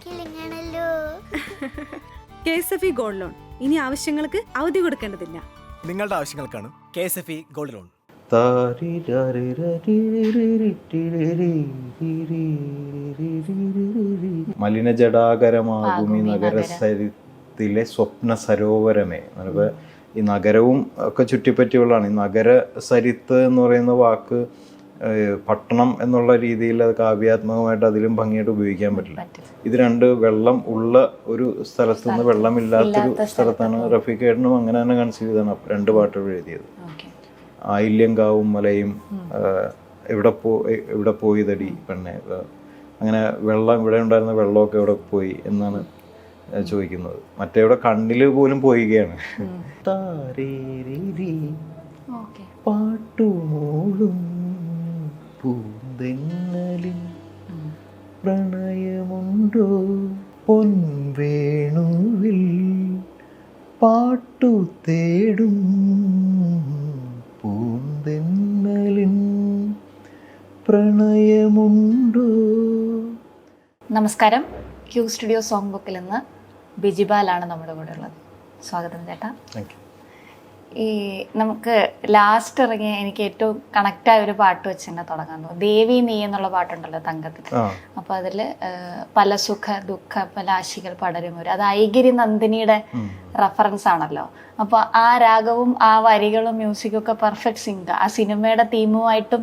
കിളിങ്ങണല്ലോ K S F E gold loan ഇനി ആവശ്യങ്ങൾക്ക് അവധി കൊടുക്കേണ്ടതില്ല നിങ്ങളുടെ ആവശ്യങ്ങൾക്കാണ് K S F E gold loan മലിനജടാകരമാകും ഈ നഗരസരിത്തിലെ സ്വപ്ന സരോവരമേ നമുക്ക് ഈ നഗരവും ഒക്കെ ചുറ്റിപ്പറ്റിയുള്ളതാണ് ഈ നഗര സരിത്ത് എന്ന് പറയുന്ന വാക്ക് പട്ടണം എന്നുള്ള രീതിയിൽ അത് കാവ്യാത്മകമായിട്ട് അതിലും ഭംഗിയായിട്ട് ഉപയോഗിക്കാൻ പറ്റില്ല. ഇത് രണ്ട് വെള്ളം ഉള്ള ഒരു സ്ഥലത്ത് നിന്ന് വെള്ളമില്ലാത്തൊരു സ്ഥലത്താണ് റഫീഖ് ഏട്ടനും അങ്ങനെ തന്നെ കൺസീവ് ചെയ്താണ് രണ്ട് പാട്ടുകൾ എഴുതിയത്. ആയില്യം കാവും മലയും എവിടെ പോ എവിടെ പോയി തടി പെണ്ണെ അങ്ങനെ വെള്ളം ഇവിടെ ഉണ്ടായിരുന്ന വെള്ളമൊക്കെ എവിടെ പോയി എന്നാണ് ചോദിക്കുന്നത്. മറ്റേ ഇവിടെ കണ്ണിൽ പോലും പോയിക്കുകയാണ് പാട്ടുമൂളും പൂന്തെങ്ങലിൽ പ്രണയമുണ്ടോ? പൊൻവേണുവിൽ പാട്ടു തേടും പൂന്തെന്നലിൻ പ്രണയമുണ്ടോ? നമസ്കാരം. ക്യൂ സ്റ്റുഡിയോ സോങ് ബുക്കിൽ നിന്ന് ബിജിബാലാണ് നമ്മുടെ കൂടെ ഉള്ളത് സ്വാഗതം ചേട്ടാ. താങ്ക് യു ഈ നമുക്ക് ലാസ്റ്റ് ഇറങ്ങിയ എനിക്ക് ഏറ്റവും കണക്റ്റായ ഒരു പാട്ട് വെച്ച് തന്നെ തുടങ്ങാൻ തോന്നുന്നു. ദേവി നീ എന്നുള്ള പാട്ടുണ്ടല്ലോ തങ്കത്തിൽ അപ്പൊ അതിൽ പല സുഖ ദുഃഖ പല ആശികൾ പടരും ഒരു അത് ഐഗിരി നന്ദിനിയുടെ റഫറൻസ് ആണല്ലോ. അപ്പൊ ആ രാഗവും ആ വരികളും മ്യൂസിക്കും ഒക്കെ പെർഫെക്റ്റ് സിങ്ക് ആ. സിനിമയുടെ തീമുമായിട്ടും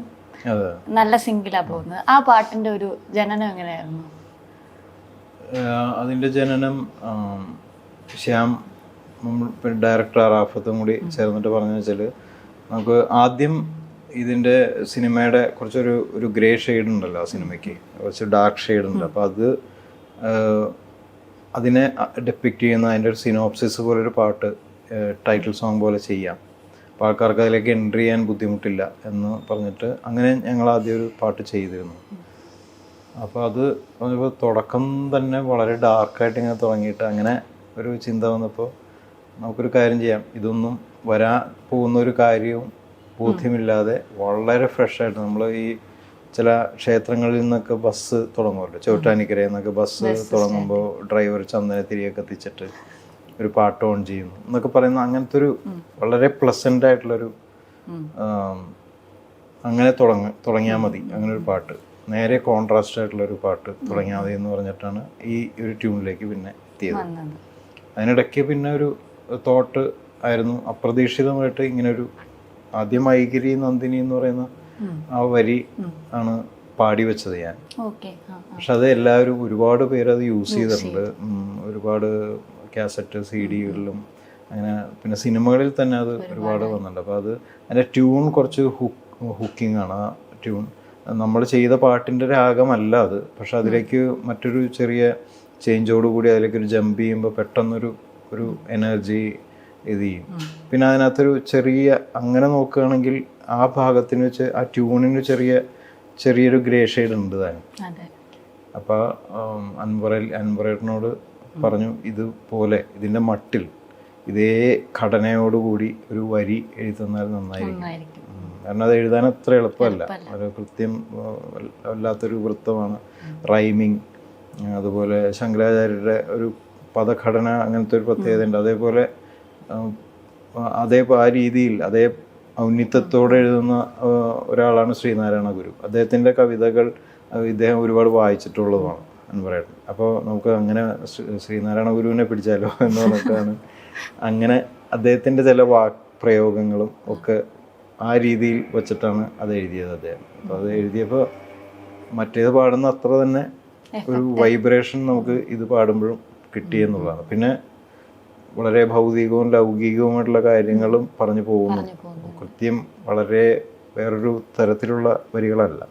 നല്ല സിംഗിലാ പോകുന്നത്. ആ പാട്ടിന്റെ ഒരു ജനനം എങ്ങനെയായിരുന്നു? അതിന്റെ ജനനം ശ്യാം നമ്മൾ ഡയറക്ടർ ആറാഫത്തും കൂടി ചേർന്നിട്ട് പറഞ്ഞു വെച്ചാൽ നമുക്ക് ആദ്യം ഇതിന്റെ സിനിമയുടെ കുറച്ചൊരു ഒരു ഗ്രേ ഷെയ്ഡ് ഉണ്ടല്ലോ ആ സിനിമയ്ക്ക്. കുറച്ച് ഡാർക്ക് ഷെയ്ഡ് ഉണ്ട്. അപ്പോൾ അത് അതിനെ ഡെപ്പിക്റ്റ് ചെയ്യുന്ന അതിന്റെ ഒരു സിനോപ്സിസ് പോലെ ഒരു പാട്ട് ടൈറ്റിൽ സോങ് പോലെ ചെയ്യാം. അപ്പോൾ ആൾക്കാർക്ക് അതിലേക്ക് എൻട്രി ചെയ്യാൻ ബുദ്ധിമുട്ടില്ല എന്ന് പറഞ്ഞിട്ട് അങ്ങനെ ഞങ്ങൾ ആദ്യം ഒരു പാട്ട് ചെയ്തിരുന്നു. അപ്പോൾ അത് തുടക്കം തന്നെ വളരെ ഡാർക്കായിട്ട് ഇങ്ങനെ തുടങ്ങിയിട്ട് അങ്ങനെ ഒരു ചിന്ത വന്നപ്പോൾ നമുക്കൊരു കാര്യം ചെയ്യാം. ഇതൊന്നും വരാൻ പോകുന്ന ഒരു കാര്യവും ബോധ്യമില്ലാതെ വളരെ ഫ്രഷായിട്ട് നമ്മൾ ഈ ചില ക്ഷേത്രങ്ങളിൽ നിന്നൊക്കെ ബസ് തുടങ്ങുമല്ലോ. ചോട്ടാനിക്കരയിൽ നിന്നൊക്കെ ബസ് തുടങ്ങുമ്പോൾ ഡ്രൈവർ ചന്ദന തിരികെ എത്തിച്ചിട്ട് ഒരു പാട്ട് ഓൺ ചെയ്യുന്നു. എന്നൊക്കെ പറയുന്ന അങ്ങനത്തെ ഒരു വളരെ പ്ലസന്റ് ആയിട്ടുള്ളൊരു അങ്ങനെ തുടങ്ങ തുടങ്ങിയാൽ മതി. അങ്ങനെ ഒരു പാട്ട്. നേരെ കോൺട്രാസ്റ്റ് ആയിട്ടുള്ള ഒരു പാട്ട് തുടങ്ങിയാൽ മതി എന്ന് പറഞ്ഞിട്ടാണ് ഈ ഒരു ട്യൂണിലേക്ക് പിന്നെ എത്തിയത്. അതിനിടയ്ക്ക് പിന്നെ ഒരു തോട്ട് ആയിരുന്നു. അപ്രതീക്ഷിതമായിട്ട് ഇങ്ങനെ ഒരു ആദ്യം ഐഗിരി നന്ദിനി എന്ന് പറയുന്ന ആ വരി ആണ് പാടി വെച്ചത് ഞാൻ. പക്ഷെ അത് എല്ലാവരും ഒരുപാട് പേര് അത് യൂസ് ചെയ്തിട്ടുണ്ട്. ഒരുപാട് കാസറ്റ് സി ഡികളിലും അങ്ങനെ പിന്നെ സിനിമകളിൽ തന്നെ അത് ഒരുപാട്. വന്നിട്ടുണ്ട്. അപ്പോൾ അത് അതിന്റെ ട്യൂൺ കുറച്ച് ഹുക്ക് ഹുക്കിംഗ് ആണ് ആ ട്യൂൺ. നമ്മൾ ചെയ്ത പാട്ടിന്റെ രാഗമല്ല അത്. പക്ഷെ അതിലേക്ക് മറ്റൊരു ചെറിയ ചേഞ്ചോട് കൂടി അതിലേക്ക് ഒരു ജമ്പ് ചെയ്യുമ്പോൾ പെട്ടെന്നൊരു ഒരു എനർജി ഇത് ചെയ്യും. പിന്നെ അതിനകത്തൊരു ചെറിയ അങ്ങനെ നോക്കുകയാണെങ്കിൽ ആ ഭാഗത്തിന് വെച്ച് ആ ട്യൂണിന് ചെറിയ ചെറിയൊരു ഗ്രേ ഷെയ്ഡ് ഉണ്ട് താനും അപ്പോൾ അൻവറൽ അൻവറേട്ടനോട് പറഞ്ഞു ഇതുപോലെ ഇതിന്റെ മട്ടിൽ ഇതേ ഘടനയോടുകൂടി ഒരു വരി എഴുതി തന്നാൽ നന്നായിരിക്കും. കാരണം അത് എഴുതാൻ അത്ര എളുപ്പമല്ല. ഒരു കൃത്യം വല്ലാത്തൊരു വൃത്തമാണ്. റൈമിങ് അതുപോലെ ശങ്കരാചാര്യരുടെ ഒരു പദഘടന അങ്ങനത്തെ ഒരു പ്രത്യേകത ഉണ്ട്. അതേപോലെ അതേ ആ രീതിയിൽ അതേ ഔന്നിത്യത്തോടെ എഴുതുന്ന ഒരാളാണ് ശ്രീനാരായണ ഗുരു. അദ്ദേഹത്തിന്റെ കവിതകൾ ഇദ്ദേഹം ഒരുപാട് വായിച്ചിട്ടുള്ളതുമാണ് അൻവറേട്ടൻ. അപ്പോൾ നമുക്ക് അങ്ങനെ ശ്രീ- ശ്രീനാരായണ ഗുരുവിനെ പിടിച്ചാലോ എന്ന് പറഞ്ഞിട്ടാണ് അങ്ങനെ അദ്ദേഹത്തിന്റെ ചില വാക് പ്രയോഗങ്ങളും ഒക്കെ ആ രീതിയിൽ വെച്ചിട്ടാണ് അത് എഴുതിയത് അദ്ദേഹം. അപ്പോൾ അത് എഴുതിയപ്പോൾ മറ്റേത് പാടുന്ന അത്ര തന്നെ ഒരു വൈബ്രേഷൻ നമുക്ക് ഇത് പാടുമ്പോഴും കിട്ടി എന്നുള്ളതാണ് പിന്നെ വളരെ ഭൗതികവും ലൗകികവുമായിട്ടുള്ള കാര്യങ്ങളും പറഞ്ഞു പോകുന്നു. കൃത്യം വളരെ വേറൊരു തരത്തിലുള്ള വരികളല്ല.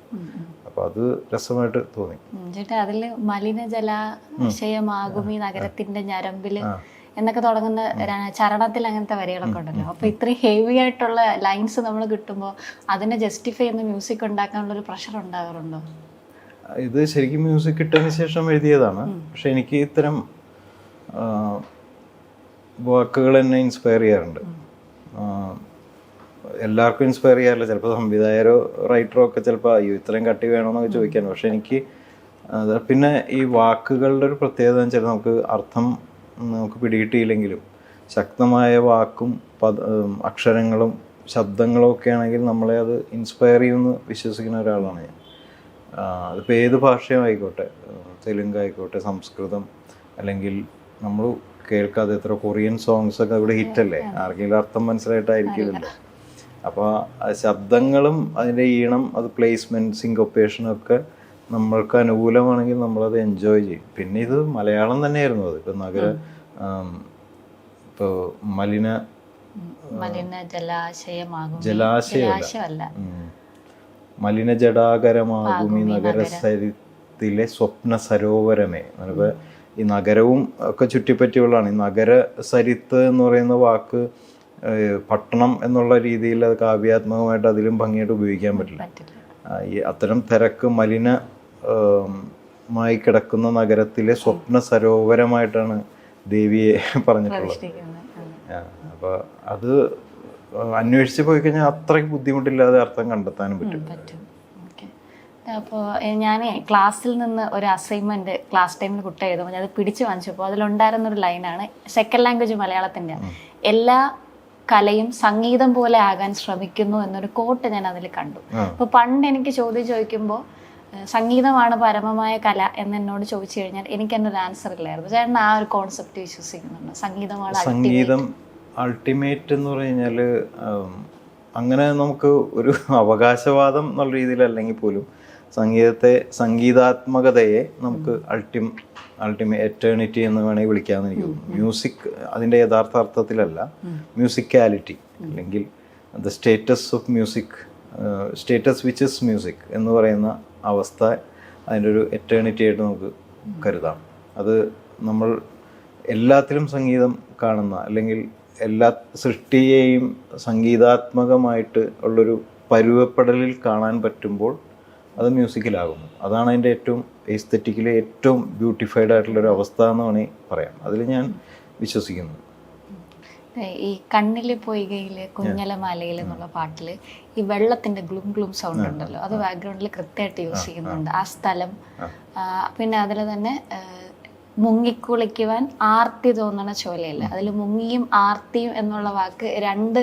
അപ്പൊ അത് രസമായിട്ട് തോന്നി. അതിൽ ചേട്ടാ അതിൽ മലിനജലാശയമാകും ഈ നഗരത്തിന്റെ ഞരമ്പിൽ എന്നൊക്കെ തുടങ്ങുന്ന ചരണത്തിൽ അങ്ങനത്തെ വരികളൊക്കെ ഉണ്ടല്ലോ. അപ്പൊ ഇത്രയും ഹെവി ആയിട്ടുള്ള ലൈൻസ് നമ്മൾ കിട്ടുമ്പോൾ അതിനെ ജസ്റ്റിഫൈ ചെയ്യുന്ന മ്യൂസിക് ഉണ്ടാക്കാനുള്ള ഒരു പ്രഷർ ഉണ്ടാകാറുണ്ടോ? ഇത് ശരിക്കും മ്യൂസിക് കിട്ടിയതിന് ശേഷം എഴുതിയതാണ്. പക്ഷെ എനിക്ക് ഇത്തരം വാക്കുകൾ എന്നെ ഇൻസ്പയർ ചെയ്യാറുണ്ട്. എല്ലാവർക്കും ഇൻസ്പയർ ചെയ്യാറില്ല. ചിലപ്പോൾ സംവിധായകരോ റൈറ്ററോ ഒക്കെ ചിലപ്പോൾ അയ്യോ ഇത്രയും കട്ടി വേണമെന്നൊക്കെ ചോദിക്കാൻ പക്ഷെ എനിക്ക് പിന്നെ ഈ വാക്കുകളുടെ ഒരു പ്രത്യേകത എന്ന് വെച്ചാൽ നമുക്ക് അർത്ഥം നമുക്ക് പിടികിട്ടിയില്ലെങ്കിലും ശക്തമായ വാക്കും പദ അക്ഷരങ്ങളും ശബ്ദങ്ങളും ഒക്കെ ആണെങ്കിൽ നമ്മളെ അത് ഇൻസ്പയർ ചെയ്യുമെന്ന് വിശ്വസിക്കുന്ന ഒരാളാണ് ഞാൻ. അതിപ്പോൾ ഏത് ഭാഷയും ആയിക്കോട്ടെ തെലുങ്കായിക്കോട്ടെ സംസ്കൃതം അല്ലെങ്കിൽ നമ്മൾ കേൾക്കാതെ എത്ര കൊറിയൻ സോങ്സ് ഒക്കെ ഇവിടെ ഹിറ്റല്ലേ ആർക്കെങ്കിലും അർത്ഥം മനസ്സിലായിട്ടായിരിക്കില്ലല്ലോ. അപ്പോൾ ശബ്ദങ്ങളും അതിന്റെ ഈണം അത് പ്ലേസ്മെന്റ് സിങ്കോപ്പേഷനും ഒക്കെ നമ്മൾക്ക് അനുകൂലമാണെങ്കിൽ നമ്മളത് എൻജോയ് ചെയ്യും. പിന്നെ ഇത് മലയാളം തന്നെയായിരുന്നു അത്. ഇപ്പം നഗര ഇപ്പോൾ മലിന മലിന ജലാശയമാകും ജലാശയമല്ല. മലിനജടാകരമാകും ഈ നഗരസരിത്തിലെ സ്വപ്ന സരോവരമേ ഈ നഗരവും ഒക്കെ ചുറ്റിപ്പറ്റിയുള്ളതാണ്. ഈ നഗര സരിത്ത് എന്ന് പറയുന്ന വാക്ക് പട്ടണം എന്നുള്ള രീതിയിൽ അത് കാവ്യാത്മകമായിട്ട് അതിലും ഭംഗിയായിട്ട് ഉപയോഗിക്കാൻ പറ്റില്ല. ഈ അത്തരം തിരക്ക് മലിന മായി കിടക്കുന്ന നഗരത്തിലെ സ്വപ്ന സരോവരമായിട്ടാണ് ദേവിയെ പറഞ്ഞിട്ടുള്ളത്. അപ്പോൾ അപ്പൊ അത് അന്വേഷിച്ച് പോയി കഴിഞ്ഞാൽ അത്രയ്ക്ക് ബുദ്ധിമുട്ടില്ലാതെ അർത്ഥം കണ്ടെത്താനും പറ്റും. അപ്പോൾ ഞാൻ ക്ലാസ്സിൽ നിന്ന് ഒരു അസൈൻമെന്റ് ക്ലാസ് ടൈമിൽ കുട്ടി എഴുതുമ്പോൾ ഞാൻ അത് പിടിച്ചു വാങ്ങിച്ചപ്പോൾ അതിലുണ്ടായിരുന്ന ഒരു ലൈനാണ് സെക്കൻഡ് ലാംഗ്വേജ് മലയാളത്തിന്റെ. എല്ലാ കലയും സംഗീതം പോലെ ആകാൻ ശ്രമിക്കുന്നു എന്നൊരു കോട്ട് ഞാൻ അതിൽ കണ്ടു അപ്പോൾ പണ്ട് എനിക്ക് ചോദ്യം ചോദിക്കുമ്പോൾ സംഗീതമാണ് പരമമായ കല എന്ന് എന്നോട് ചോദിച്ചു കഴിഞ്ഞാൽ എനിക്ക് എന്നൊരു ആൻസർ ഇല്ലായിരുന്നു. ചേട്ടൻ ആ ഒരു കോൺസെപ്റ്റ് വിശ്വസിക്കുന്നുണ്ട് സംഗീതമാണ് സംഗീതം അൾട്ടിമേറ്റ് എന്ന് പറഞ്ഞു കഴിഞ്ഞാൽ അങ്ങനെ നമുക്ക് ഒരു അവകാശവാദം എന്നുള്ള രീതിയിൽ അല്ലെങ്കിൽ പോലും സംഗീതത്തെ സംഗീതാത്മകതയെ നമുക്ക് അൾട്ടിം അൾട്ടിമേ എറ്റേണിറ്റി എന്ന് വേണമെങ്കിൽ വിളിക്കാമെന്ന് എനിക്ക് തോന്നുന്നു മ്യൂസിക് അതിന്റെ യഥാർത്ഥ അർത്ഥത്തിലല്ല. മ്യൂസിക്കാലിറ്റി അല്ലെങ്കിൽ the status of music status which is music എന്ന് പറയുന്ന അവസ്ഥ അതിന്റെ ഒരു എറ്റേണിറ്റി ആയിട്ട് നമുക്ക് കരുതാം. അത് നമ്മൾ എല്ലാത്തിലും സംഗീതം കാണുന്ന അല്ലെങ്കിൽ എല്ലാ സൃഷ്ടിയെയും സംഗീതാത്മകമായിട്ട് ഉള്ളൊരു പരുവപ്പെടലിൽ കാണാൻ പറ്റുമ്പോൾ അത് മ്യൂസിക്കിലാകുന്നു. അതാണ് അതിന്റെ ഏറ്റവും എസ്തെറ്റിക്കലി ഏറ്റവും ബ്യൂട്ടിഫൈഡ് ആയിട്ടുള്ളൊരു അവസ്ഥ എന്ന് വേണമെങ്കിൽ പറയാം. അതിൽ ഞാൻ വിശ്വസിക്കുന്നു. ഈ കണ്ണിൽ പൊയ്കയിൽ കുഞ്ഞലമാലയിൽ എന്നുള്ള പാട്ടിൽ ഈ വെള്ളത്തിന്റെ ഗ്ലൂം ഗ്ലൂം സൗണ്ട് ഉണ്ടല്ലോ. അത് ബാക്ക്ഗ്രൗണ്ടിൽ കൃത്യമായിട്ട് യൂസ് ചെയ്യുന്നുണ്ട് ആ. സ്ഥലം. പിന്നെ അതിൽ തന്നെ മുങ്ങിക്കുളിക്കുവാൻ ആർത്തി തോന്നണ ചോലയില്ല? അതിൽ മുങ്ങിയും ആർത്തിയും എന്നുള്ള വാക്ക് രണ്ട്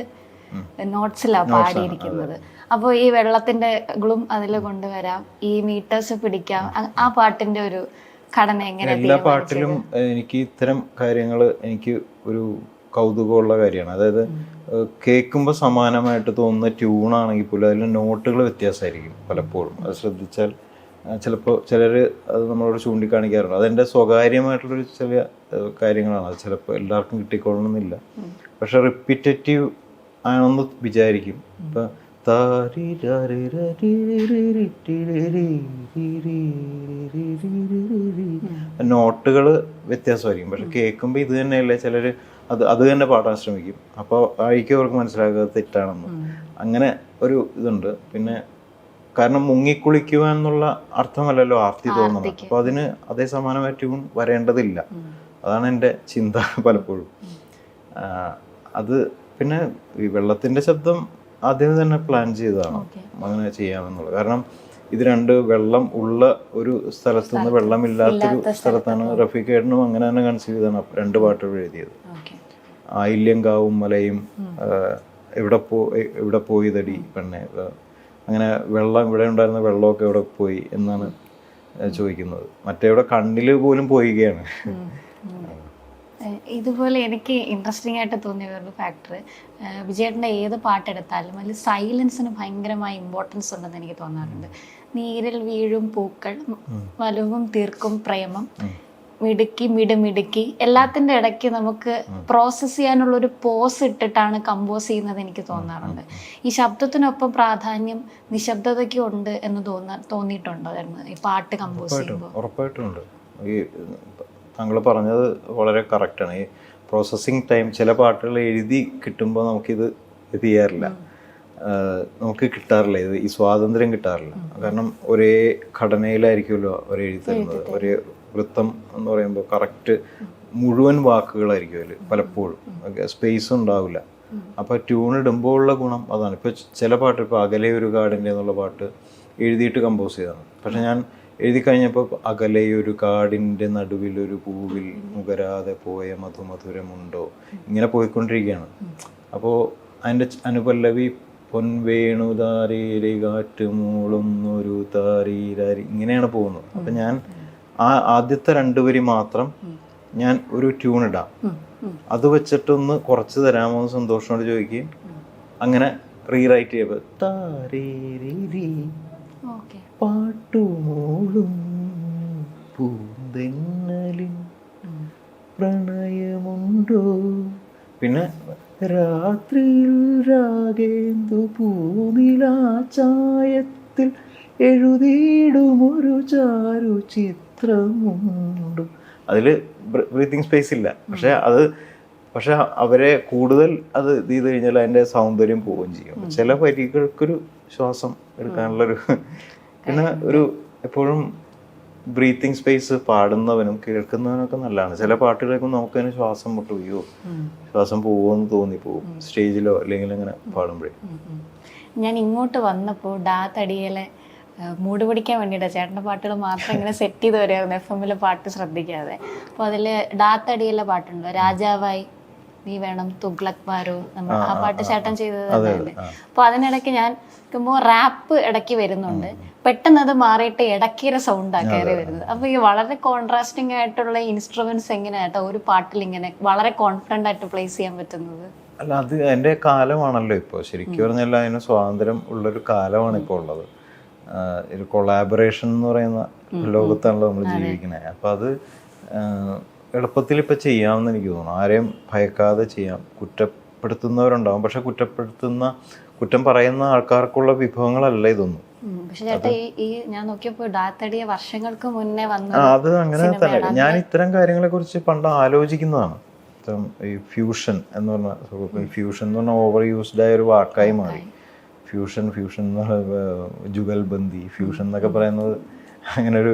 നോട്ട്സിലാണ് പാടിയിരിക്കുന്നത്. അപ്പോൾ ഈ വെള്ളത്തിന്റെ ഗ്ലും അതിൽ കൊണ്ടുവരാം. ഈ മീറ്റേഴ്സ് പിടിക്കാം. ആ പാട്ടിന്റെ ഒരു ഘടന എങ്ങനെ എല്ലാ പാട്ടിലും എനിക്ക് ഇത്തരം കാര്യങ്ങൾ എനിക്ക് ഒരു കൗതുകമുള്ള കാര്യമാണ്. അതായത് കേൾക്കുമ്പോൾ സമാനമായിട്ട് തോന്നുന്ന ട്യൂണാണെങ്കിൽ പോലും അതിൽ നോട്ടുകൾ വ്യത്യാസമായിരിക്കും പലപ്പോഴും. അത് ശ്രദ്ധിച്ചാൽ ചിലപ്പോൾ ചിലർ അത് നമ്മളോട് ചൂണ്ടിക്കാണിക്കാറുണ്ട്. അതെന്റെ സ്വകാര്യമായിട്ടുള്ളൊരു ചില കാര്യങ്ങളാണ്. അത് ചിലപ്പോൾ എല്ലാവർക്കും കിട്ടിക്കൊള്ളണമെന്നില്ല. പക്ഷെ റിപ്പീറ്റേറ്റീവ് ആണെന്ന് വിചാരിക്കും. ഇപ്പം നോട്ടുകൾ വ്യത്യാസമായിരിക്കും. പക്ഷെ കേൾക്കുമ്പോൾ ഇത് തന്നെയല്ലേ ചിലർ അത് അത് തന്നെ പാടാൻ ശ്രമിക്കും. അപ്പോൾ ആയിരിക്കും അവർക്ക് മനസ്സിലാക്കുക തെറ്റാണെന്ന്. അങ്ങനെ ഒരു ഇതുണ്ട്. പിന്നെ കാരണം മുങ്ങിക്കുളിക്കുക എന്നുള്ള അർത്ഥമല്ലല്ലോ ആർത്തി തോന്നുന്നത്. അപ്പോൾ അതിന് അതേ സമാനമായ ട്യൂൺ വരേണ്ടതില്ല. അതാണ് എന്റെ ചിന്ത പലപ്പോഴും. അത് പിന്നെ ഈ വെള്ളത്തിന്റെ ശബ്ദം ആദ്യം തന്നെ പ്ലാൻ ചെയ്തതാണ് അങ്ങനെ ചെയ്യാമെന്നുള്ളത്. കാരണം ഇത് രണ്ട് വെള്ളം ഉള്ള ഒരു സ്ഥലത്ത് നിന്ന് വെള്ളമില്ലാത്തൊരു സ്ഥലത്താണ് റഫീഖേട്ടനും അങ്ങനെ തന്നെ കൺസീവ് ചെയ്താണ് രണ്ട് പാട്ടുകൾ എഴുതിയത്. ആയില്യങ്കാവും ആയില്യം കാവും മലയും എവിടെ പോ എവിടെ പോയി തടി പെണ്ണെ അങ്ങനെ വെള്ളം ഇവിടെ ഉണ്ടായിരുന്ന വെള്ളമൊക്കെ എവിടെ പോയി എന്നാണ് ചോദിക്കുന്നത്. മറ്റേ ഇവിടെ കണ്ണിൽ പോലും പോയിക്കുകയാണ് ഇതുപോലെ എനിക്ക് ഇൻട്രസ്റ്റിംഗ് ആയിട്ട് തോന്നിയ ഒരു ഫാക്ടർ വിജയേട്ടന്റെ ഏത് പാട്ടെടുത്താലും അതിൽ സൈലൻസിന് ഭയങ്കരമായ ഇമ്പോർട്ടൻസ് ഉണ്ടെന്ന് എനിക്ക് തോന്നാറുണ്ട്. നീരിൽ വീഴും പൂക്കൾ വലുവും തീർക്കും പ്രേമം മിടുക്കി മിടുമിടുക്കി എല്ലാത്തിന്റെ ഇടയ്ക്ക് നമുക്ക് പ്രോസസ്സ് ചെയ്യാനുള്ള ഒരു പോസ് ഇട്ടിട്ടാണ് കമ്പോസ് ചെയ്യുന്നത് എനിക്ക് തോന്നാറുണ്ട്. ഈ ശബ്ദത്തിനൊപ്പം പ്രാധാന്യം നിശബ്ദതയ്ക്കും ഉണ്ട് എന്ന് തോന്നാ തോന്നിയിട്ടുണ്ടോ ഈ പാട്ട് കമ്പോസ് ചെയ്യുമ്പോൾ? ഉറപ്പായിട്ടും ഉണ്ട്. ഈ താങ്കൾ പറഞ്ഞത് വളരെ കറക്റ്റാണ് ഈ പ്രോസസ്സിങ് ടൈം ചില പാട്ടുകൾ എഴുതി കിട്ടുമ്പോൾ നമുക്കിത് ഇത് ചെയ്യാറില്ല. നമുക്ക് കിട്ടാറില്ല. ഇത് ഈ സ്വാതന്ത്ര്യം കിട്ടാറില്ല. കാരണം ഒരേ ഘടനയിലായിരിക്കുമല്ലോ അവർ എഴുതി തരുന്നത്. ഒരേ വൃത്തം എന്ന് പറയുമ്പോൾ കറക്റ്റ് മുഴുവൻ വാക്കുകളായിരിക്കും അതിൽ പലപ്പോഴും. സ്പേസ് ഉണ്ടാവില്ല. അപ്പോൾ ട്യൂൺ ഇടുമ്പോൾ ഉള്ള ഗുണം അതാണ്. ഇപ്പോൾ ചില പാട്ട് ഇപ്പോൾ അകലെ ഒരു ഗാർഡന്റെ എന്നുള്ള പാട്ട് എഴുതിയിട്ട് കമ്പോസ് ചെയ്തതാണ്. പക്ഷെ ഞാൻ എഴുതി കഴിഞ്ഞപ്പോൾ ഒരു കാടിന്റെ നടുവിലൊരു പൂവിൽ മുകരാതെ പോയ മധുമധുരമുണ്ടോ? ഇങ്ങനെ പോയിക്കൊണ്ടിരിക്കുകയാണ്. അപ്പോൾ അതിന്റെ അനുപല്ലവി അനുപല്ലവി പൊൻവേണുതാരീരി കാറ്റ് മൂളുന്നൊരു താരീരാരി ഇങ്ങനെയാണ് പോകുന്നത്. അപ്പം ഞാൻ ആ ആദ്യത്തെ രണ്ടുപേരി മാത്രം ഞാൻ ഒരു ട്യൂൺ ഇടാം. അത് വെച്ചിട്ടൊന്ന് കുറച്ച് തരാമോ എന്ന് സന്തോഷത്തോട് ചോദിക്കുകയും അങ്ങനെ റീറൈറ്റ് ചെയ്യുമ്പോൾ താരീരി പാട്ടുമൂളും പൂന്തെങ്ങലിൻ പ്രണയമുണ്ടോ? പിന്നെ രാത്രിയിൽ രാഗേന്ദു പൂനിലാചായത്തിൽ എഴുതിയിടുമൊരു ചാരു ചിത്രമുണ്ട് അതിൽ ബ്രീത്തിങ് സ്പേസ് ഇല്ല. പക്ഷെ അത് പക്ഷെ അവരെ കൂടുതൽ അത് ഇത് ചെയ്ത് കഴിഞ്ഞാൽ അതിന്റെ സൗന്ദര്യം പോവുകയും ചെയ്യും. ചില വരികൾക്കൊരു ശ്വാസം എടുക്കാനുള്ളൊരു പിന്നെ ഒരു എപ്പോഴും ബ്രീത്തിങ് സ്പേസ് പാടുന്നവനും കേൾക്കുന്നവനൊക്കെ നല്ലതാണ്. ചില പാട്ടുകളൊക്കെ നമുക്ക് തന്നെ ശ്വാസം മുട്ട് അയ്യോ ശ്വാസം പോവുമെന്ന് തോന്നിപ്പോവും. സ്റ്റേജിലോ അല്ലെങ്കിൽ അങ്ങനെ പാടുമ്പോഴേ. ഞാൻ ഇങ്ങോട്ട് വന്നപ്പോൾ ഡാ തടിയലെ മൂട് പിടിക്കാൻ വേണ്ടിയിട്ട് ചേട്ടന്റെ പാട്ടുകൾ മാത്രം ഇങ്ങനെ സെറ്റ് ചെയ്ത് വരുമായിരുന്നു എഫ് എമ്മിലെ പാട്ട് ശ്രദ്ധിക്കാതെ. അപ്പോൾ അതിൽ ഡാ തടിയലെ പാട്ടുണ്ട്. രാജാവായി നീ വേണം തുഗ്ലക് ബാരു നമ്മൾ ആ പാട്ട് ചേട്ടൻ ചെയ്തത് തന്നെയല്ലേ. അപ്പോൾ അതിനിടയ്ക്ക് ഞാൻ റാപ്പ് ഇടയ്ക്ക് വരുന്നുണ്ട്. പെട്ടെന്ന് അത് മാറിയിട്ട് ഇടക്കിര സൗണ്ടാ കയറി വരുന്നത്. അപ്പൊ ഈ വളരെ കോൺട്രാസ്റ്റിംഗ് ആയിട്ടുള്ള ഇൻസ്ട്രുമെന്റ്സ് എങ്ങനെയാട്ടോ ഒരു പാട്ടിൽ ഇങ്ങനെ വളരെ കോൺഫിഡന്റ് ആയിട്ട് പ്ലേസ് ചെയ്യാൻ പറ്റുന്നത്? അല്ല അത് എന്റെ കാലമാണല്ലോ ഇപ്പോൾ ശരിക്കും പറഞ്ഞാൽ അതിന് സ്വാതന്ത്ര്യം ഉള്ളൊരു കാലമാണ് ഇപ്പോൾ ഉള്ളത്. ഒരു കൊളാബറേഷൻ എന്ന് പറയുന്ന ലോകത്താണല്ലോ നമ്മൾ ജീവിക്കുന്നത് അപ്പം അത് എളുപ്പത്തിൽ ഇപ്പം ചെയ്യാമെന്ന് എനിക്ക് തോന്നുന്നു. ആരെയും ഭയക്കാതെ ചെയ്യാം. കുറ്റപ്പെടുത്തുന്നവരുണ്ടാവും. പക്ഷെ കുറ്റപ്പെടുത്തുന്ന കുറ്റം പറയുന്ന ആൾക്കാർക്കുള്ള വിഭവങ്ങളല്ല ഇതൊന്നും. പക്ഷെ ചേട്ടാ ഈ ഞാൻ ഡാത്തടിയ വർഷങ്ങൾക്ക് മുന്നേ വന്ന അത് അങ്ങനെ തന്നെ. ഞാൻ ഇത്തരം കാര്യങ്ങളെ കുറിച്ച് പണ്ട് ആലോചിക്കുന്നതാണ്. ഇത്തരം ഈ ഫ്യൂഷൻ എന്ന് പറഞ്ഞ ഫ്യൂഷൻ എന്ന് പറഞ്ഞാൽ ഓവർ യൂസ്ഡ് ആയ ഒരു വാക്കായി മാറി. ഫ്യൂഷൻ ഫ്യൂഷൻ എന്ന് പറഞ്ഞ ജുഗൽബന്ദി ഫ്യൂഷൻ എന്നൊക്കെ പറയുന്നത് അങ്ങനെ ഒരു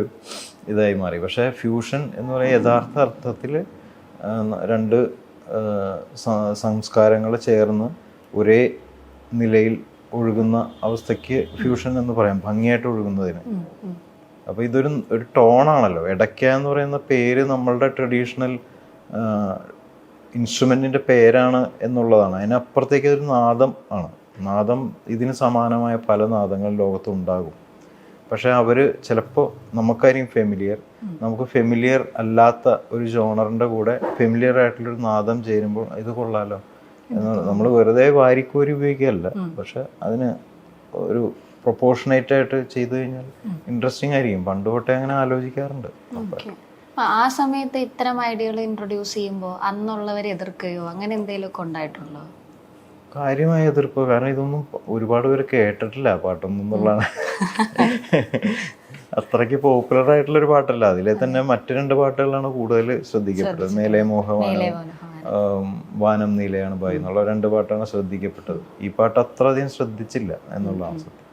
ഇതായി മാറി. പക്ഷേ ഫ്യൂഷൻ എന്ന് പറയുന്ന യഥാർത്ഥ അർത്ഥത്തിൽ രണ്ട് സംസ്കാരങ്ങൾ ചേർന്ന് ഒരേ നിലയിൽ ഒഴുകുന്ന അവസ്ഥയ്ക്ക് ഫ്യൂഷൻ എന്ന് പറയാം ഭംഗിയായിട്ട് ഒഴുകുന്നതിന്. അപ്പോൾ ഇതൊരു ഒരു ടോണാണല്ലോ. ഇടയ്ക്ക എന്ന് പറയുന്ന പേര് നമ്മളുടെ ട്രഡീഷണൽ ഇൻസ്ട്രുമെന്റിന്റെ പേരാണ് എന്നുള്ളതാണ്. അതിനപ്പുറത്തേക്ക് ഒരു നാദം ആണ്. നാദം ഇതിന് സമാനമായ പല നാദങ്ങൾ ലോകത്തുണ്ടാകും പക്ഷേ അവർ ചിലപ്പോൾ നമുക്കായിരിക്കും ഫെമിലിയർ നമുക്ക് ഫെമിലിയർ അല്ലാത്ത ഒരു ജോണറിന്റെ കൂടെ ഫെമിലിയർ ആയിട്ടുള്ളൊരു നാദം ചേരുമ്പോൾ ഇത് കൊള്ളാലോ? നമ്മൾ വെറുതെ വാരിക്കോരി ഉപയോഗിക്കുകയല്ല. പക്ഷെ അതിന് ഒരു പ്രൊപ്പോർഷനേറ്റ് ആയിട്ട് ചെയ്തു കഴിഞ്ഞാൽ ഇൻട്രസ്റ്റിംഗ് ആയിരിക്കും. പണ്ട് തൊട്ടേ അങ്ങനെ ആലോചിക്കാറുണ്ട്. ആ സമയത്ത് ഇത്തരം ഐഡിയകൾ ഇൻട്രൊഡ്യൂസ് ചെയ്യുമ്പോൾ അന്നുള്ളവരെ എതിർക്കുകയോ അങ്ങനെ എന്തെങ്കിലുമൊക്കെ ഉണ്ടായിട്ടുണ്ടോ? കാര്യമായ എതിർപ്പ്. കാരണം ഇതൊന്നും ഒരുപാട് പേര് കേട്ടിട്ടില്ല. പാട്ടൊന്നും എന്നുള്ളതാണ് അത്രയ്ക്ക് പോപ്പുലർ ആയിട്ടുള്ള ഒരു പാട്ടല്ല. അതിലെ തന്നെ മറ്റു രണ്ട് പാട്ടുകളാണ് കൂടുതൽ ശ്രദ്ധിക്കപ്പെട്ടത്. മേലെ മോഹമാണ് വാനം നീലയാണ് ബായി എന്നുള്ള രണ്ട് പാട്ടാണ് ശ്രദ്ധിക്കപ്പെട്ടത്. ഈ പാട്ട് അത്ര അധികം ശ്രദ്ധിച്ചില്ല എന്നുള്ളതാണ് സത്യം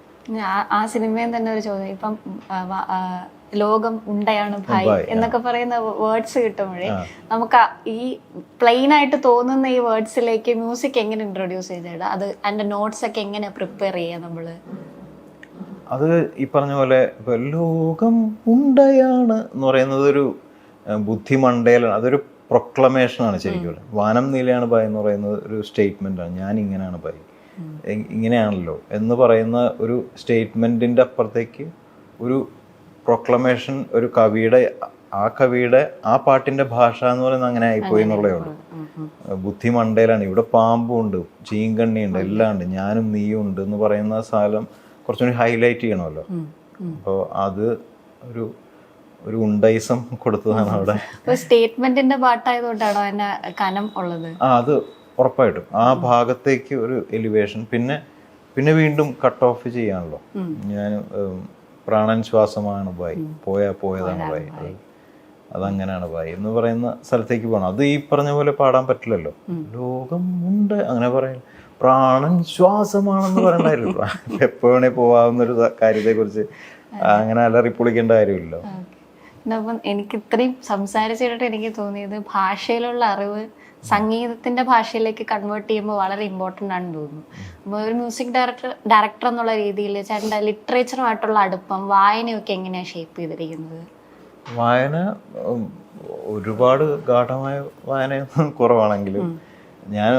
ആ- സിനിമയും തന്നെ ഒരു ചോദ്യം. ഇപ്പം ലോകം ഉണ്ടയാണ് ഭായ് ഭായ്, എന്നൊക്കെ പറയുന്ന വേർഡ്സ് കിട്ടുമ്പോഴേ നമുക്ക് ഈ പ്ലെയിൻ ആയിട്ട് തോന്നുന്ന ഈ വേർഡ്സിലേക്ക് മ്യൂസിക് എങ്ങനെ ഇൻട്രൊഡ്യൂസ് ചെയ്തിടാം? അത് അതിന്റെ നോട്ട്സ് ഒക്കെ എങ്ങനെ പ്രിപ്പയർ ചെയ്യാം നമ്മൾ? അത് ഈ പറഞ്ഞ പോലെ ഇപ്പോൾ ലോകം ഉണ്ടയാണ് എന്ന് പറയുന്നത് ഒരു ഏഹ്, ബുദ്ധിമണ്ടയിലാണ് അതൊരു പ്രൊക്ലമേഷനാണ് ശരിക്കും വാനം നീലയാണ് ഭയം എന്ന് പറയുന്നത് ഒരു സ്റ്റേറ്റ്മെന്റ് ആണ്. ഞാൻ ഇങ്ങനെയാണ് ഭയ ഇങ്ങനെയാണല്ലോ എന്ന് പറയുന്ന ഒരു സ്റ്റേറ്റ്മെന്റിന്റെ അപ്പുറത്തേക്ക് ഒരു പ്രൊക്ലമേഷൻ ഒരു കവിയുടെ ആ കവിയുടെ ആ പാട്ടിന്റെ ഭാഷ എന്ന് പറയുന്നത് അങ്ങനെ ആയിപ്പോയി എന്നുള്ളതേ ഉള്ളൂ. ബുദ്ധി മണ്ടയിലാണ് ഇവിടെ പാമ്പുണ്ട് ചീങ്കണ്ണിയുണ്ട് എല്ലാം ഉണ്ട് ഞാനും നീയും ഉണ്ട് എന്ന് പറയുന്ന സ്ഥലം കുറച്ചുകൂടി ഹൈലൈറ്റ് ചെയ്യണമല്ലോ. അപ്പോൾ അത് ഒരു ഒരു ഉണ്ടൈസം കൊടുത്തതാണ് അവിടെ. സ്റ്റേറ്റ്മെന്റിന്റെ പാട്ടായതുകൊണ്ടാണോ അതിന്റെ കനം ഉള്ളത്? ആ അത് ഉറപ്പായിട്ടും. ആ ഭാഗത്തേക്ക് ഒരു എലിവേഷൻ പിന്നെ പിന്നെ വീണ്ടും കട്ട് ഓഫ് ചെയ്യാണല്ലോ. ഞാൻ പ്രാണൻ ശ്വാസമാണ് ബായി. പോയാ പോയതാണ് ബായി. അതങ്ങനെയാണ് ബായി. എന്ന് പറയുന്ന സ്ഥലത്തേക്ക് പോകണം. അത് ഈ പറഞ്ഞ പോലെ പാടാൻ പറ്റില്ലല്ലോ. ലോകം ഉണ്ട് അങ്ങനെ പറയും പ്രാണൻ ശ്വാസമാണെന്ന് പറയണ്ടായിരുന്നു എപ്പോ വേണേ പോവാവുന്ന ഒരു കാര്യത്തെ കുറിച്ച് അങ്ങനെ അലറി പൊളിക്കേണ്ട കാര്യമില്ലല്ലോ. പിന്നെ അപ്പം എനിക്ക് ഇത്രയും സംസാരിച്ചിട്ട് എനിക്ക് തോന്നിയത് ഭാഷയിലുള്ള അറിവ് സംഗീതത്തിന്റെ ഭാഷയിലേക്ക് കൺവേർട്ട് ചെയ്യുമ്പോൾ വളരെ ഇമ്പോർട്ടന്റ് ആണെന്ന് തോന്നുന്നു. അപ്പോൾ ഒരു മ്യൂസിക് ഡയറക്ടർ ഡയറക്ടർ എന്നുള്ള രീതിയിൽ ചേട്ടന്റെ ലിറ്ററേച്ചറുമായിട്ടുള്ള അടുപ്പം വായനയൊക്കെ എങ്ങനെയാണ് ഷേപ്പ് ചെയ്തിരിക്കുന്നത്? വായന ഒരുപാട് ഗാഠമായ വായനയൊന്നും കുറവാണെങ്കിലും ഞാൻ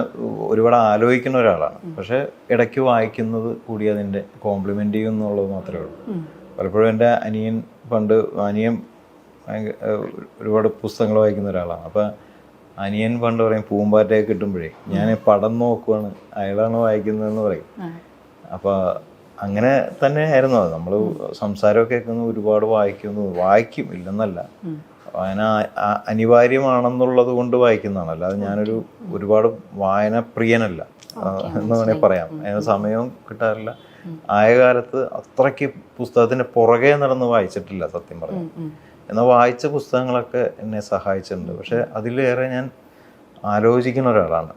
ഒരുപാട് ആലോചിക്കുന്ന ഒരാളാണ്. പക്ഷെ ഇടയ്ക്ക് വായിക്കുന്നത് കൂടി അതിന്റെ കോംപ്ലിമെന്റ് ചെയ്യും എന്നുള്ളത് മാത്രമേ ഉള്ളൂ. പലപ്പോഴും എന്റെ അനിയൻ പണ്ട് അനിയൻ ഒരുപാട് പുസ്തകങ്ങൾ വായിക്കുന്ന ഒരാളാണ്. അപ്പം അനിയൻ പണ്ട് പറയും പൂമ്പാറ്റയൊക്കെ കിട്ടുമ്പോഴേ ഞാൻ പടം നോക്കുവാണ്. അയാളാണ് വായിക്കുന്നതെന്ന് പറയും. അപ്പോൾ അങ്ങനെ തന്നെ ആയിരുന്നു അത് നമ്മൾ സംസാരമൊക്കെ കേൾക്കുന്ന ഒരുപാട് വായിക്കുന്നു. വായിക്കും ഇല്ലെന്നല്ല. വായന അനിവാര്യമാണെന്നുള്ളത് കൊണ്ട് വായിക്കുന്നതാണ്. അല്ലാതെ ഞാനൊരു ഒരുപാട് വായന പ്രിയനല്ല എന്ന് വേണമെങ്കിൽ പറയാം. അതിന് സമയവും കിട്ടാറില്ല. ആയ കാലത്ത് അത്രയ്ക്ക് പുസ്തകത്തിന്റെ പുറകെ നടന്ന് വായിച്ചിട്ടില്ല സത്യം പറഞ്ഞു എന്നാൽ വായിച്ച പുസ്തകങ്ങളൊക്കെ എന്നെ സഹായിച്ചിട്ടുണ്ട്. പക്ഷെ അതിലേറെ ഞാൻ ആലോചിക്കുന്ന ഒരാളാണ്.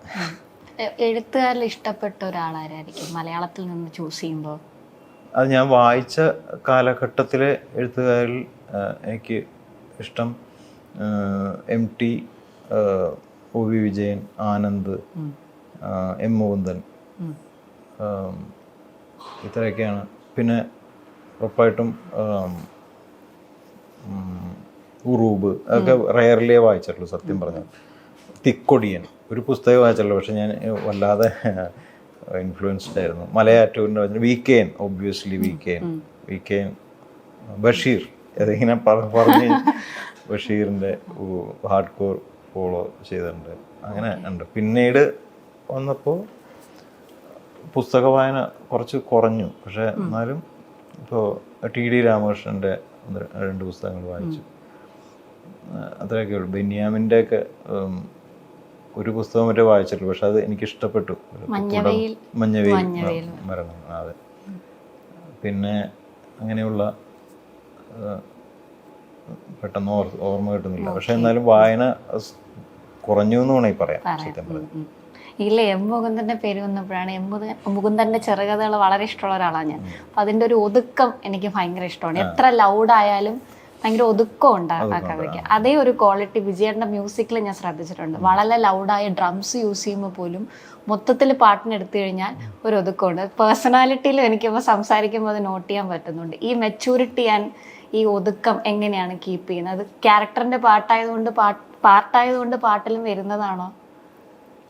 എഴുത്തുകാരിൽ ഇഷ്ടപ്പെട്ട ഒരാളായിരിക്കും മലയാളത്തിൽ നിന്ന് ചൂസ് ചെയ്യുമ്പോൾ? അത് ഞാൻ വായിച്ച കാലഘട്ടത്തിലെ എഴുത്തുകാരിൽ എനിക്ക് ഇഷ്ടം M T O V Vijayan Anand M Mukundan. ഇത്രയൊക്കെയാണ്. പിന്നെ ഉറപ്പായിട്ടും ഉറൂബ്. അതൊക്കെ റയർലിയേ വായിച്ചിട്ടുള്ളൂ സത്യം പറഞ്ഞാൽ. തിക്കൊടിയൻ. ഒരു പുസ്തകം വായിച്ചുള്ളൂ പക്ഷെ ഞാൻ വല്ലാതെ ഇൻഫ്ലുവൻസ്ഡ് ആയിരുന്നു. മലയാറ്റൂരിന്റെ V K N obviously V K N. V K N Basheer അതിങ്ങനെ പറ- പറഞ്ഞ് ബഷീറിന്റെ ഹാർഡ് കോർ ഫോളോ ചെയ്തിട്ടുണ്ട്. അങ്ങനെ ഉണ്ട്. പിന്നീട് വന്നപ്പോൾ പുസ്തക വായന കുറച്ച് കുറഞ്ഞു. പക്ഷെ എന്നാലും ഇപ്പോൾ ടി ഡി രാമകൃഷ്ണന്റെ രണ്ട് പുസ്തകങ്ങൾ വായിച്ചു. അത്രയൊക്കെ ഉള്ളൂ. ബെന്യാമിന്റെ ഒക്കെ ഒരു പുസ്തകം മറ്റേ വായിച്ചിട്ടുള്ളൂ. പക്ഷെ അത് എനിക്ക് ഇഷ്ടപ്പെട്ടു മഞ്ഞവെയിൽ- മരണം. അതെ. പിന്നെ അങ്ങനെയുള്ള പെട്ടെന്ന് ഓർമ്മ കിട്ടുന്നില്ല. പക്ഷെ എന്നാലും വായന കുറഞ്ഞു എന്ന് വേണമെങ്കിൽ പറയാം. സത്യം പറയാം ഇല്ല എം മുകുന്ദന്റെ പേര് വന്നപ്പോഴാണ് എം മുകുന്ദന്റെ ചെറുകഥകൾ വളരെ ഇഷ്ടമുള്ള ഒരാളാണ് ഞാൻ. അപ്പൊ അതിന്റെ ഒരു ഒതുക്കം എനിക്ക് ഭയങ്കര ഇഷ്ടമാണ്. എത്ര ലൗഡായാലും ഭയങ്കര ഒതുക്കം ഉണ്ട് ആ- കഥയ്ക്ക് അതേ ഒരു ക്വാളിറ്റി വിജയന്റെ മ്യൂസിക്കിൽ ഞാൻ ശ്രദ്ധിച്ചിട്ടുണ്ട്. വളരെ ലൗഡായ ഡ്രംസ് യൂസ് ചെയ്യുമ്പോൾ പോലും മൊത്തത്തിൽ പാട്ടിന് എടുത്തു കഴിഞ്ഞാൽ ഒരു ഒതുക്കമുണ്ട്. പേഴ്സണാലിറ്റിയിലും എനിക്കിപ്പോൾ സംസാരിക്കുമ്പോൾ അത് നോട്ട് ചെയ്യാൻ പറ്റുന്നുണ്ട്. ഈ മെച്ചൂരിറ്റി ആൻഡ് ഈ ഒതുക്കം എങ്ങനെയാണ് കീപ്പ് ചെയ്യുന്നത്? അത് ക്യാരക്ടറിന്റെ പാട്ടായതുകൊണ്ട് പാട്ട് പാട്ടായതുകൊണ്ട് പാട്ടിലും വരുന്നതാണോ?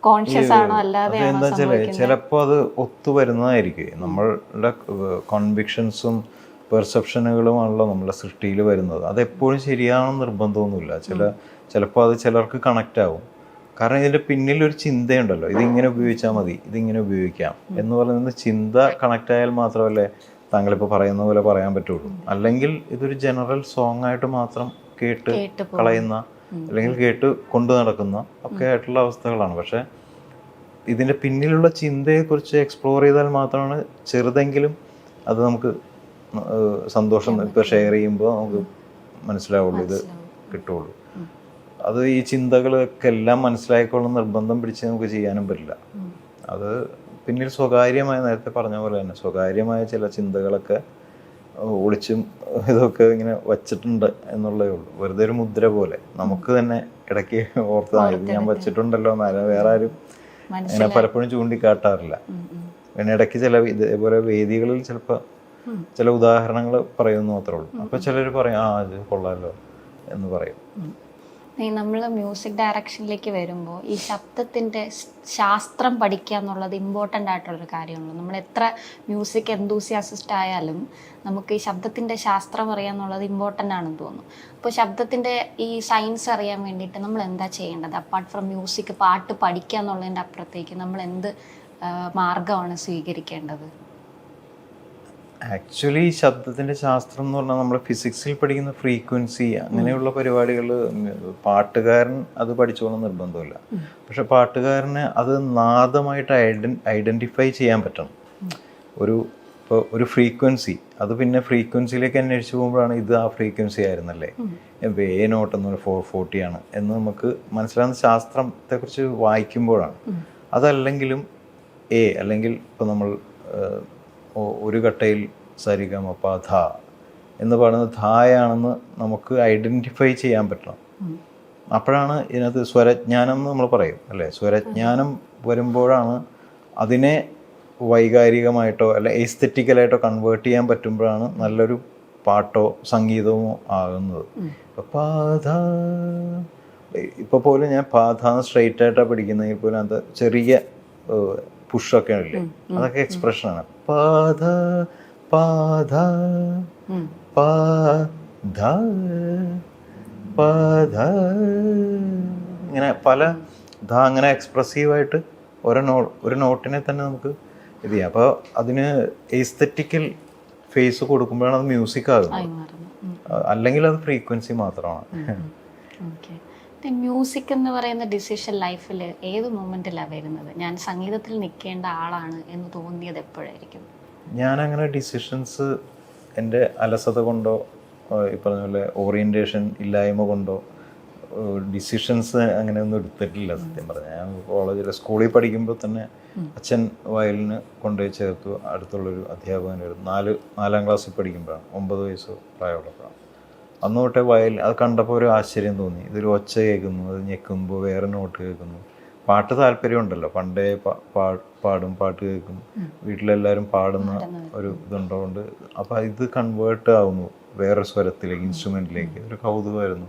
കോൺഷ്യസ് ആണോ? സംഭവിക്കുന്നത്? ചിലപ്പോ അത് ഒത്തു വരുന്നതായിരിക്കും. നമ്മളുടെ കോൺവിക്ഷൻസും പെർസെപ്ഷനുകളുമാണല്ലോ നമ്മുടെ സൃഷ്ടിയിൽ വരുന്നത്. അത് എപ്പോഴും ശരിയാണെന്ന് നിർബന്ധമൊന്നുമില്ല. ചില ചിലപ്പോൾ അത് ചിലർക്ക് കണക്റ്റ് ആവും. കാരണം ഇതിന്റെ പിന്നിൽ ഒരു ചിന്തയുണ്ടല്ലോ. ഇതിങ്ങനെ ഉപയോഗിച്ചാൽ മതി ഇതിങ്ങനെ ഉപയോഗിക്കാം എന്ന് പറയുന്നത് ചിന്ത കണക്റ്റ് ആയാൽ മാത്രമല്ലേ താങ്കളിപ്പോൾ പറയുന്ന പോലെ പറയാൻ പറ്റുള്ളൂ. അല്ലെങ്കിൽ ഇതൊരു ജനറൽ സോങ് ആയിട്ട് മാത്രം കേട്ട് കളയുന്ന അല്ലെങ്കിൽ കേട്ട് കൊണ്ടു നടക്കുന്ന ഒക്കെ ആയിട്ടുള്ള അവസ്ഥകളാണ്. പക്ഷെ ഇതിന്റെ പിന്നിലുള്ള ചിന്തയെക്കുറിച്ച് എക്സ്പ്ലോർ ചെയ്താൽ മാത്രമാണ് ചെറുതെങ്കിലും അത് നമുക്ക് സന്തോഷം ഇപ്പൊ ഷെയർ ചെയ്യുമ്പോൾ നമുക്ക് മനസ്സിലാവുള്ളൂ ഇത് കിട്ടുള്ളൂ. അത് ഈ ചിന്തകളൊക്കെ എല്ലാം മനസ്സിലായിക്കൊള്ളുന്ന നിർബന്ധം പിടിച്ച് നമുക്ക് ചെയ്യാനും പറ്റില്ല. അത് പിന്നിൽ സ്വകാര്യമായ നേരത്തെ പറഞ്ഞ പോലെ തന്നെ സ്വകാര്യമായ ചില ചിന്തകളൊക്കെ ഒളിച്ചും ഇതൊക്കെ ഇങ്ങനെ വച്ചിട്ടുണ്ട് എന്നുള്ളതേ ഉള്ളൂ. വെറുതെ ഒരു മുദ്ര പോലെ. നമുക്ക് തന്നെ ഇടയ്ക്ക് ഓർത്ത് ഞാൻ വച്ചിട്ടുണ്ടല്ലോ എന്നാലും വേറെ ആരും അങ്ങനെ പലപ്പോഴും ചൂണ്ടിക്കാട്ടാറില്ല. പിന്നെ ഇടയ്ക്ക് ചില ഇതേപോലെ വേദികളിൽ ചിലപ്പോൾ ചില ഉദാഹരണങ്ങൾ പറയുമെന്ന് മാത്രമേ ഉള്ളൂ. അപ്പൊ ചിലർ പറയും ആ ഇത് കൊള്ളാലോ എന്ന് പറയും. നമ്മൾ മ്യൂസിക് ഡയറക്ഷനിലേക്ക് വരുമ്പോൾ ഈ ശബ്ദത്തിന്റെ ശാസ്ത്രം പഠിക്കുക എന്നുള്ളത് ഇമ്പോർട്ടന്റ് ആയിട്ടുള്ളൊരു കാര്യമാണ് നമ്മൾ എത്ര മ്യൂസിക് എന്തൂസിയാസിസ്റ്റ് ആയാലും നമുക്ക് ഈ ശബ്ദത്തിന്റെ ശാസ്ത്രം അറിയുക എന്നുള്ളത് ഇമ്പോർട്ടന്റ് ആണെന്ന് തോന്നുന്നു അപ്പോൾ ശബ്ദത്തിന്റെ ഈ സയൻസ് അറിയാൻ വേണ്ടിയിട്ട് നമ്മൾ എന്താ ചെയ്യേണ്ടത്? അപ്പാർട്ട് ഫ്രം മ്യൂസിക് പാട്ട് പഠിക്കുക എന്നുള്ളതിന്റെ അപ്പുറത്തേക്ക് നമ്മൾ എന്ത് മാർഗമാണ് സ്വീകരിക്കേണ്ടത്? ആക്ച്വലി ശബ്ദത്തിന്റെ ശാസ്ത്രം എന്ന് പറഞ്ഞാൽ നമ്മൾ ഫിസിക്സിൽ പഠിക്കുന്ന ഫ്രീക്വൻസി അങ്ങനെയുള്ള പരിപാടികൾ പാട്ടുകാരൻ അത് പഠിച്ചോണം നിർബന്ധമില്ല. പക്ഷെ പാട്ടുകാരന് അത് നാദമായിട്ട് ഐഡൻ ഐഡന്റിഫൈ ചെയ്യാൻ പറ്റണം. ഒരു ഇപ്പോൾ ഒരു ഫ്രീക്വൻസി അത് പിന്നെ ഫ്രീക്വൻസിയിലേക്ക് അന്വേഷിച്ച് പോകുമ്പോഴാണ് ഇത് ആ ഫ്രീക്വൻസി ആയിരുന്നല്ലേ? വേ നോട്ട് എന്ന് ഫോർ ഫോർട്ടിയാണ് എന്ന് നമുക്ക് മനസ്സിലാകുന്ന ശാസ്ത്രത്തെക്കുറിച്ച് വായിക്കുമ്പോഴാണ്. അതല്ലെങ്കിലും എ അല്ലെങ്കിൽ ഇപ്പോൾ നമ്മൾ ഒരു കട്ടയിൽ സരിഗമ പ ധ എന്ന് പറയുന്നത് ധായാണെന്ന് നമുക്ക് ഐഡന്റിഫൈ ചെയ്യാൻ പറ്റണം. അപ്പോഴാണ് ഇതിനകത്ത് സ്വരജ്ഞാനം എന്ന് നമ്മൾ പറയും അല്ലേ? സ്വരജ്ഞാനം വരുമ്പോഴാണ് അതിനെ വൈകാരികമായിട്ടോ അല്ലെ എസ്തെറ്റിക്കലായിട്ടോ കൺവേർട്ട് ചെയ്യാൻ പറ്റുമ്പോഴാണ് നല്ലൊരു പാട്ടോ സംഗീതമോ ആകുന്നത്. ഇപ്പൊ പാധ ഇപ്പോൾ പോലും ഞാൻ പാധ സ്ട്രെയിറ്റ് ആയിട്ടാണ് പഠിക്കുന്നതെങ്കിൽ പോലും അത് ചെറിയ പുഷൊക്കെ ഇല്ലേ? അതൊക്കെ എക്സ്പ്രഷനാണ് പാധ പാധ പാധ പാധ ഇങ്ങനെ പല ധ അങ്ങനെ എക്സ്പ്രസീവായിട്ട് ഓരോ നോ ഒരു നോട്ടിനെ തന്നെ നമുക്ക് ഇത് ചെയ്യാം. അപ്പോൾ അതിന് എസ്തെറ്റിക്കൽ ഫേസ് കൊടുക്കുമ്പോഴാണ് അത് മ്യൂസിക് ആകുന്നത്. അല്ലെങ്കിൽ അത് ഫ്രീക്വൻസി മാത്രമാണ്. ഓക്കെ മ്യൂസിക് എന്ന് പറയുന്ന ഡിസിഷൻ ലൈഫിൽ ഏത് മൊമെന്റിലാണ് വരുന്നത്? ഞാൻ സംഗീതത്തിൽ നിൽക്കേണ്ട ആളാണ് എന്ന് തോന്നിയത് എപ്പോഴായിരിക്കും? ഞാൻ അങ്ങനെ ഡിസിഷൻസ് എന്റെ അലസത കൊണ്ടോ ഈ പറഞ്ഞ പോലെ ഓറിയന്റേഷൻ ഇല്ലായ്മ കൊണ്ടോ ഡിസിഷൻസ് അങ്ങനെ ഒന്നും എടുത്തിട്ടില്ല സത്യം പറഞ്ഞാൽ ഞാൻ കോളേജിൽ സ്കൂളിൽ പഠിക്കുമ്പോൾ തന്നെ അച്ഛൻ വയലിന് കൊണ്ടുപോയി ചേർത്തു. അടുത്തുള്ളൊരു അധ്യാപകനായിരുന്നു. നാല് നാലാം ക്ലാസ്സിൽ പഠിക്കുമ്പോഴാണ്. ഒമ്പത് വയസ്സ് പ്രായമുള്ളപ്പോഴാണ്. അന്ന് തൊട്ടേ വയൽ അത് കണ്ടപ്പോൾ ഒരു ആശ്ചര്യം തോന്നി. ഇതൊരു ഒച്ച കേൾക്കുന്നു അത് ഞെക്കുമ്പോൾ വേറെ നോട്ട് കേൾക്കുന്നു. പാട്ട് താല്പര്യമുണ്ടല്ലോ പണ്ടേ പാടും പാട്ട് കേൾക്കും. വീട്ടിലെല്ലാവരും പാടുന്ന ഒരു ഇതുണ്ടോണ്ട്. അപ്പോൾ ഇത് കൺവേർട്ട് ആവുന്നു വേറെ സ്വരത്തിലേക്ക് ഇൻസ്ട്രുമെന്റിലേക്ക് ഒരു കൗതുകമായിരുന്നു.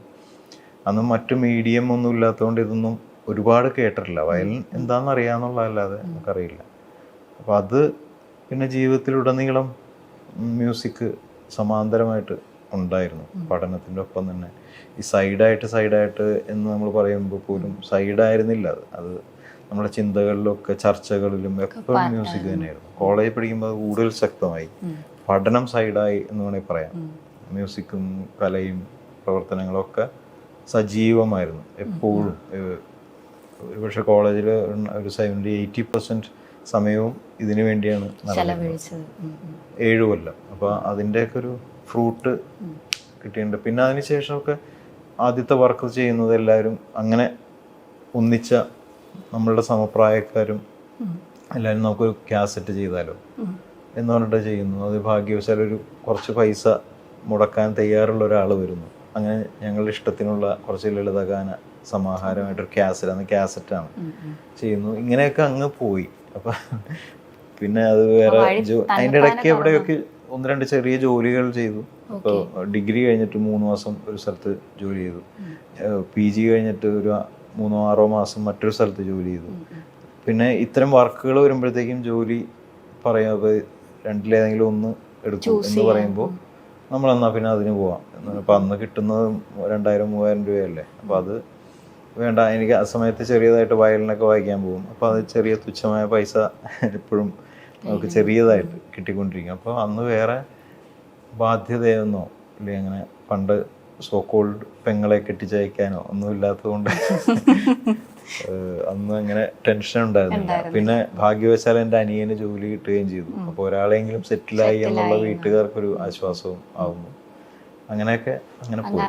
അന്ന് മറ്റു മീഡിയം ഒന്നും ഇല്ലാത്തതുകൊണ്ട് ഇതൊന്നും ഒരുപാട് കേട്ടിട്ടില്ല. വയലിൻ എന്താണെന്ന് അറിയാമെന്നുള്ളതല്ലാതെ നമുക്കറിയില്ല. അപ്പോൾ അത് പിന്നെ ജീവിതത്തിലുടനീളം മ്യൂസിക് സമാന്തരമായിട്ട് ഉണ്ടായിരുന്നു പഠനത്തിന്റെ ഒപ്പം തന്നെ. ഈ സൈഡായിട്ട് സൈഡായിട്ട് എന്ന് നമ്മൾ പറയുമ്പോൾ പോലും സൈഡായിരുന്നില്ല അത്. അത് നമ്മുടെ ചിന്തകളിലൊക്കെ ചർച്ചകളിലും എപ്പോഴും മ്യൂസിക് തന്നെയായിരുന്നു. കോളേജിൽ പഠിക്കുമ്പോൾ കൂടുതൽ ശക്തമായി. പഠനം സൈഡായി എന്ന് വേണമെങ്കിൽ പറയാം. മ്യൂസിക്കും കലയും പ്രവർത്തനങ്ങളൊക്കെ സജീവമായിരുന്നു എപ്പോഴും. ഒരുപക്ഷെ കോളേജിൽ ഒരു സെവന്റി എയ്റ്റി പെർസെന്റ് സമയവും ഇതിനു വേണ്ടിയാണ്. ഏഴ് കൊല്ലം. അപ്പോൾ അതിന്റെയൊക്കെ ഒരു ഫ്രൂട്ട് കിട്ടിയിട്ടുണ്ട്. പിന്നെ അതിനുശേഷമൊക്കെ ആദ്യത്തെ വർക്ക് ചെയ്യുന്നത് എല്ലാവരും അങ്ങനെ ഒന്നിച്ച നമ്മളുടെ സമപ്രായക്കാരും എല്ലാവരും നമുക്കൊരു ക്യാസറ്റ് ചെയ്താലോ? എന്ന് പറഞ്ഞിട്ട് ചെയ്യുന്നു അത് ഭാഗ്യവശാൽ ഒരു കുറച്ച് പൈസ മുടക്കാൻ തയ്യാറുള്ള ഒരാൾ വരുന്നു. അങ്ങനെ ഞങ്ങളുടെ ഇഷ്ടത്തിനുള്ള കുറച്ച് ലളിതഗാന സമാഹാരമായിട്ടൊരു ക്യാസറ്റ് അന്ന് ക്യാസറ്റാണ് ചെയ്യുന്നു ഇങ്ങനെയൊക്കെ അങ്ങ് പോയി. അപ്പം പിന്നെ അത് വേറെ അതിന്റെ ഇടയ്ക്ക് എവിടെയൊക്കെ ഒന്ന് രണ്ട് ചെറിയ ജോലികൾ ചെയ്തു. ഇപ്പോൾ ഡിഗ്രി കഴിഞ്ഞിട്ട് മൂന്ന് മാസം ഒരു സ്ഥലത്ത് ജോലി ചെയ്തു. പി ജി കഴിഞ്ഞിട്ട് ഒരു മൂന്നോ ആറോ മാസം മറ്റൊരു സ്ഥലത്ത് ജോലി ചെയ്തു. പിന്നെ ഇത്തരം വർക്കുകൾ വരുമ്പോഴത്തേക്കും ജോലി പറയാതെ രണ്ടിലേതെങ്കിലും ഒന്ന് എടുക്കും എന്ന് പറയുമ്പോൾ നമ്മൾ എന്നാൽ പിന്നെ അതിന് പോവാം. അപ്പം അന്ന് കിട്ടുന്നത് രണ്ടായിരം മൂവായിരം രൂപയല്ലേ? അപ്പം അത് വേണ്ട. എനിക്ക് ആ സമയത്ത് ചെറിയതായിട്ട് വയലിനൊക്കെ വായിക്കാൻ പോകും. അപ്പോൾ അത് ചെറിയ തുച്ഛമായ പൈസ എപ്പോഴും നമുക്ക് ചെറിയതായിട്ട് കിട്ടിക്കൊണ്ടിരിക്കും. അപ്പോൾ അന്ന് വേറെ ബാധ്യതയെന്നോ അല്ലെങ്കിൽ അങ്ങനെ പണ്ട് സോക്കോൾഡ് പെങ്ങളെ കെട്ടിച്ചയക്കാനോ ഒന്നും ഇല്ലാത്തതുകൊണ്ട് അന്ന് അങ്ങനെ ടെൻഷൻ ഉണ്ടായിരുന്നില്ല. പിന്നെ ഭാഗ്യവശാൽ എന്റെ അനിയന് ജോലി കിട്ടുകയും ചെയ്തു. അപ്പോൾ ഒരാളെങ്കിലും സെറ്റിലായി എന്നുള്ള വീട്ടുകാർക്കൊരു ആശ്വാസവും ആവുന്നു. അങ്ങനെയൊക്കെ അങ്ങനെ പോയി.